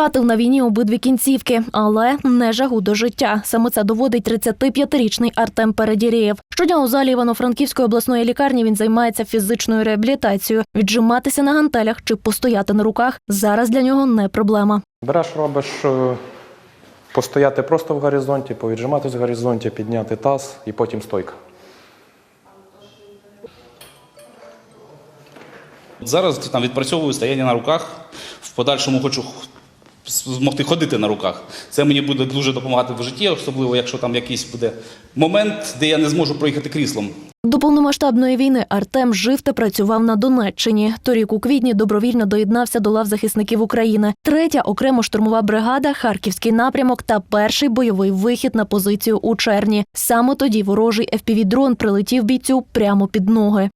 Втратив на війні обидві кінцівки, але не жагу до життя. Саме це доводить 35-річний Артем Передірєєв. Щодня у залі Івано-Франківської обласної лікарні він займається фізичною реабілітацією. Віджиматися на гантелях чи постояти на руках зараз для нього не проблема. Береш, робиш е, постояти просто в горизонті, повіджиматись в горизонті, підняти таз і потім стойка. Зараз там відпрацьовую стояння на руках. В подальшому хочу змогти ходити на руках. Це мені буде дуже допомагати в житті, особливо якщо там якийсь буде момент, де я не зможу проїхати кріслом. До повномасштабної війни Артем жив та працював на Донеччині. Торік у квітні добровільно доєднався до лав захисників України. Третя окремо штурмова бригада, харківський напрямок та перший бойовий вихід на позицію у червні. Саме тоді ворожий FPV-дрон прилетів бійцю прямо під ноги.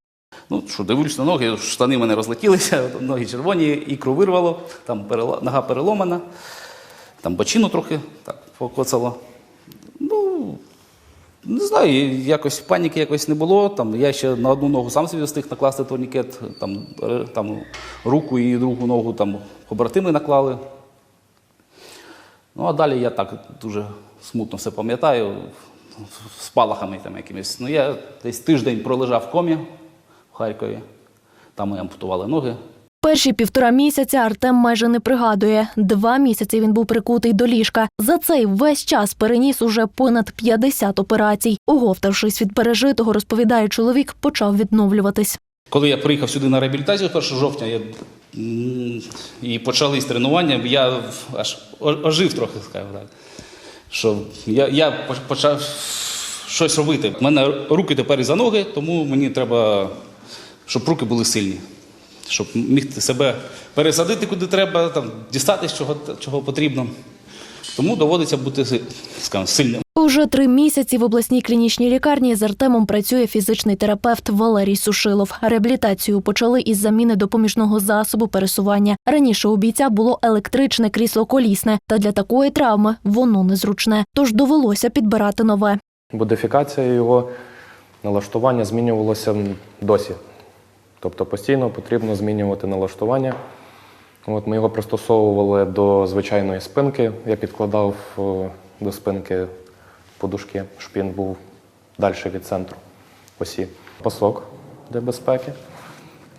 Ну що, дивлюсь на ноги, штани в мене розлетілися, ноги червоні, ікру вирвало, там перела- нога переломана, там бочину трохи так покоцало. Ну, не знаю, якось паніки якось не було. Там, я ще на одну ногу сам собі встиг накласти турнікет, там, там, руку і другу ногу там, побратими наклали. Ну, а далі я так дуже смутно все пам'ятаю, спалахами там якимись. Ну, я десь тиждень пролежав в комі в Харкові. Там ми ампутували ноги. Перші півтора місяця Артем майже не пригадує. Два місяці він був прикутий до ліжка. За цей весь час переніс уже понад 50 операцій. Оговтавшись від пережитого, розповідає чоловік, почав відновлюватись. Коли я приїхав сюди на реабілітацію 1 жовтня, я, і почались тренування, я аж ожив трохи, скажімо так. Що я, я почав щось робити. У мене руки тепер і за ноги, тому мені треба, щоб руки були сильні. Щоб міг себе пересадити куди треба, там, дістатись чого, чого потрібно. Тому доводиться бути скажімо, сильним. Уже три місяці в обласній клінічній лікарні з Артемом працює фізичний терапевт Валерій Сушилов. Реабілітацію почали із заміни допоміжного засобу пересування. Раніше у бійця було електричне крісло колісне, та для такої травми воно незручне. Тож довелося підбирати нове. Бодифікація його налаштування змінювалося досі. Тобто постійно потрібно змінювати налаштування. От ми його пристосовували до звичайної спинки. Я підкладав до спинки подушки, він був далі від центру осі. Пасок для безпеки.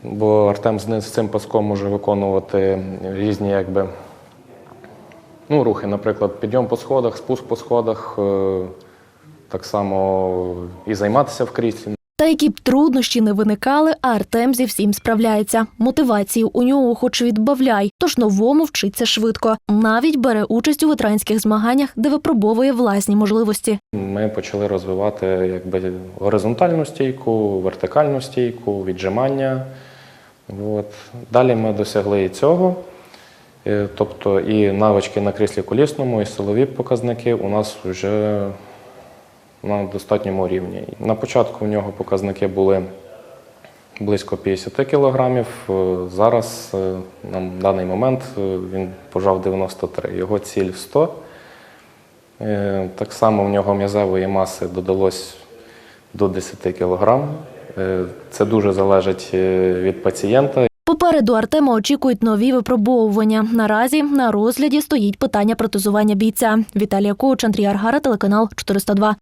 Бо Артем з цим паском може виконувати різні якби, ну, рухи, наприклад, підйом по сходах, спуск по сходах, е, так само і займатися в кріслі. Та які б труднощі не виникали, а Артем зі всім справляється. Мотивації у нього хоч відбавляй, тож новому вчиться швидко. Навіть бере участь у ветеранських змаганнях, де випробовує власні можливості. Ми почали розвивати якби, горизонтальну стійку, вертикальну стійку, віджимання. От. Далі ми досягли і цього. Е, Тобто і навички на кріслі колісному, і силові показники у нас вже на достатньому рівні. На початку у нього показники були близько 50 кілограмів. Е, Зараз е, на даний момент е, він пожав 93. Його ціль 100. Е, Так само в нього м'язевої маси додалось до 10 кг. Це дуже залежить від пацієнта. Попереду Артема очікують нові випробовування. Наразі на розгляді стоїть питання протезування бійця. Віталія Коуч, Андрій Аргара, телеканал 402.